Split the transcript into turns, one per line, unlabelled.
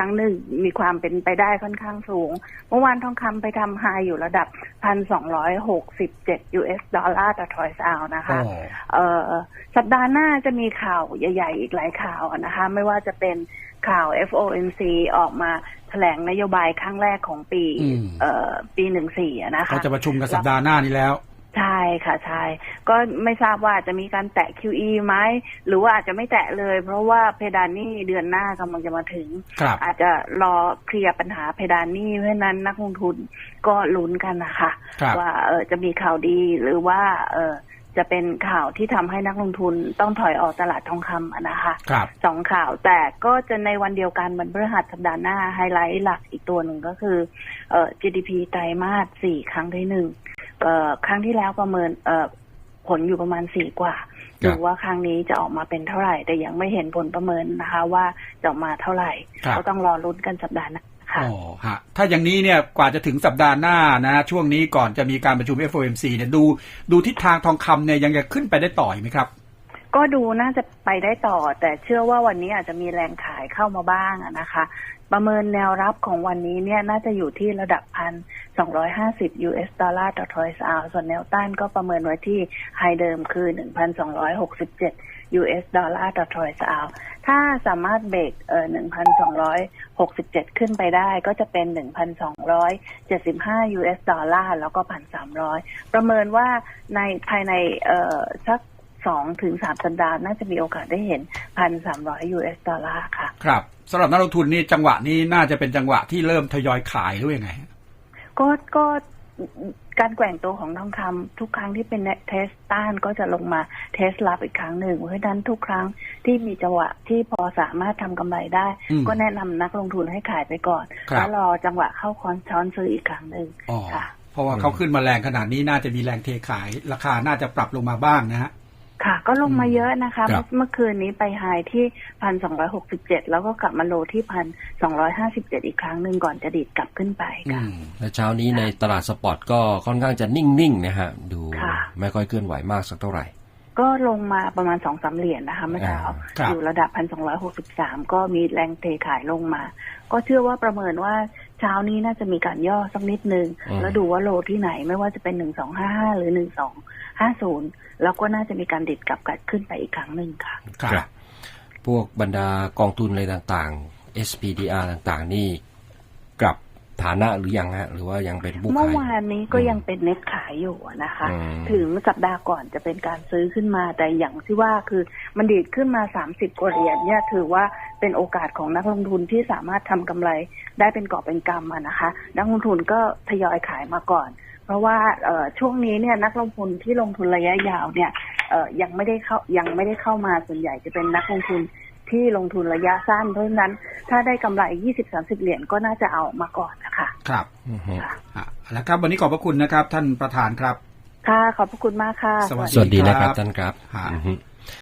รั้งหนึ่งมีความเป็นไปได้ค่อนข้างสูง เมื่อวานทองคำไปทำไฮอยู่ระดับพันสองร้อยหกสิบเจ็ด US ดอลลาร์ต่อทรอยส์อาวนะคะ
โอ้
เอ่อสัปดาห์หน้าจะมีข่าวใหญ่ ๆ อีกหลายข่าวนะคะ ไม่ว่าจะเป็นข่าว FOMC ออกมาแถลงนโยบายครั้งแรกของปี
อืม
เอ่อปีหนึ่งสี่นะคะ
เขาจะประชุมกันสัปดาห์หน้านี้แล้ว
ใช่ ค่ะใช่ก็ไม่ทราบว่าจะมีการแตะ QE ไหมหรือว่าอาจจะไม่แตะเลย เพราะว่าเพดานหนี้เดือนหน้ากำลังจะมาถึง
ครับ
อาจจะรอเคลียร์ปัญหาเพดานหนี้เพราะฉะนั้นนักลงทุนก็ลุ้นกันนะคะ
ครับ
ว่าเออจะมีข่าวดีหรือว่าเออจะเป็นข่าวที่ทำให้นักลงทุนต้องถอยออกตลาดทองคำอะนะคะ
ครับ
สองข่าวแต่ก็จะในวันเดียวกันวันพฤหัสสัปดาห์หน้าไฮไลท์หลักอีกตัวหนึ่งก็คือเอ่อ GDP ไตรมาสสี่ครั้งที่หนึ่งเอ่อ ครั้งที่แล้วประเมินเอ่อผลอยู่ประมาณสี่กว่า
ครับ
ดูว่าครั้งนี้จะออกมาเป็นเท่าไหร่ แต่ยังไม่เห็นผลประเมินนะคะ ว่าจะออกมาเท่าไหร่
ครับ
ก็ต้องรอลุ้นกันสัปดาห์หน้าค่ะ
อ๋อฮะถ้าอย่างนี้เนี่ยกว่าจะถึงสัปดาห์หน้านะช่วงนี้ก่อนจะมีการประชุม FOMC เนี่ยดูดูทิศทางทองคำเนี่ยยังจะขึ้นไปได้ต่ออีกไหมครับ
ก็ดูน่าจะไปได้ต่อ แต่เชื่อว่าวันนี้อาจจะมีแรงขายเข้ามาบ้างนะคะ ประเมินแนวรับของวันนี้เนี่ยน่าจะอยู่ที่ระดับพันสองร้อยห้าสิบ US ดอลลาร์ต่อทรอยส์อาวส่วนแนวต้านก็ประเมินไว้ที่ไฮเดิมคือหนึ่งพันสองร้อยหกสิบเจ็ด US ดอลลาร์ต่อทรอยส์อาวถ้าสามารถเบรกเอ่อหนึ่งพันสองร้อยหกสิบเจ็ดขึ้นไปได้ก็จะเป็นหนึ่งพันสองร้อยเจ็ดสิบห้า US ดอลลาร์แล้วก็พันสามร้อยประเมินว่าในภายในเอ่อสัก สองถึงสามสัปดาห์น่าจะมีโอกาสได้เห็นพันสามร้อย US ดอลลาร์ค่ะ
ครับสำหรับนักลงทุนนี่จังหวะนี้น่าจะเป็นจังหวะที่เริ่มทยอยขายหรือยังไง
ก็ก็การแกว่งตัวของทองคำทุกครั้งที่เป็นเทสต้านก็จะลงมาเทสรับอีกครั้งหนึ่งเพราะฉะนั้นทุกครั้งที่มีจังหวะที่พอสามารถทำกำไรได้
อืม
ก็แนะนำนักลงทุนให้ขายไปก่อน
ครับ
แล้วรอจังหวะเข้าคอนช้อนซื้ออีกครั้งหนึ่ง
อ๋อ
ค่ะ
เพราะว่าเขาขึ้นมาแรงขนาดนี้น่าจะมีแรงเทขาย ราคาน่าจะปรับลงมาบ้างนะฮะ
ค่ะ ก็ลงมาเยอะนะคะ
ครับ
เมื่อคืนนี้ไปไฮที่พันสองร้อยหกสิบเจ็ดแล้วก็กลับมาโลที่พันสองร้อยห้าสิบเจ็ดอีกครั้งหนึ่งก่อนจะดีดกลับขึ้นไป
อื
ค่ะ
ม
และเช้านี้ในตลาดสปอร์ตก็ค่อนข้างจะนิ่งๆนะฮะ ดู
ค่ะ
ไม่ค่อยเคลื่อนไหวมากสักเท่าไหร่
ก็ลงมาประมาณสองสามเหรียญนะคะเมื่อเช้า
ครับ
อยู่ระดับพันสองร้อยหกสิบสามก็มีแรงเทขายลงมา ก็เชื่อว่าประเมินว่าเช้านี้น่าจะมีการย่อสักนิดนึง
อืม
แล้วดูว่าโลที่ไหนไม่ว่าจะเป็นหนึ่งสองห้าห้าหรือหนึ่งสอง ห้าศูนย์แล้วก็น่าจะมีการดิดกลับกัดขึ้นไปอีกครั้งหนึ่งค่ะ
ครับ
พวกบรรดากองทุนอะไรต่างๆ SPDR ต่างๆ นี่กลับ ฐานะหรือยังฮะ หรือว่ายังเป็นบุก
เมื่อ
ขายวา
นนี้ก็
อืม
ยังเป็นเน็ตขายอยู่นะคะ
อืม
ถึงสัปดาห์ก่อนจะเป็นการซื้อขึ้นมาแต่อย่างที่ว่าคือมันดีดขึ้นมาสามสิบกว่าเหรียญเนี่ยถือว่าเป็นโอกาสของนักลงทุนที่สามารถทำกำไรได้เป็นกอบเป็นกำอะนะคะ นักลงทุนก็ทยอยขายมาก่อน เพราะว่าเอ่อช่วงนี้เนี่ยนักลงทุนที่ลงทุนระยะยาวเนี่ยเอ่อยังไม่ได้เข้ายังไม่ได้เข้ามาส่วนใหญ่จะเป็นนักลงทุน ที่ลงทุนระยะสั้น เพราะฉะนั้นถ้าได้กำไร 20-30 เหรียญก็น่าจะเอามาก่อนนะคะ
ครับ
อือฮึ
ค่ะ
อะแล้วครับ วันนี้ขอบพระคุณนะครับ ท่านประธานครับ
ค่ะ ขอบพระคุณมากค่ะ
สวัสดี
สวัสดีนะครับท่านครับ
ฮะ
อือฮึ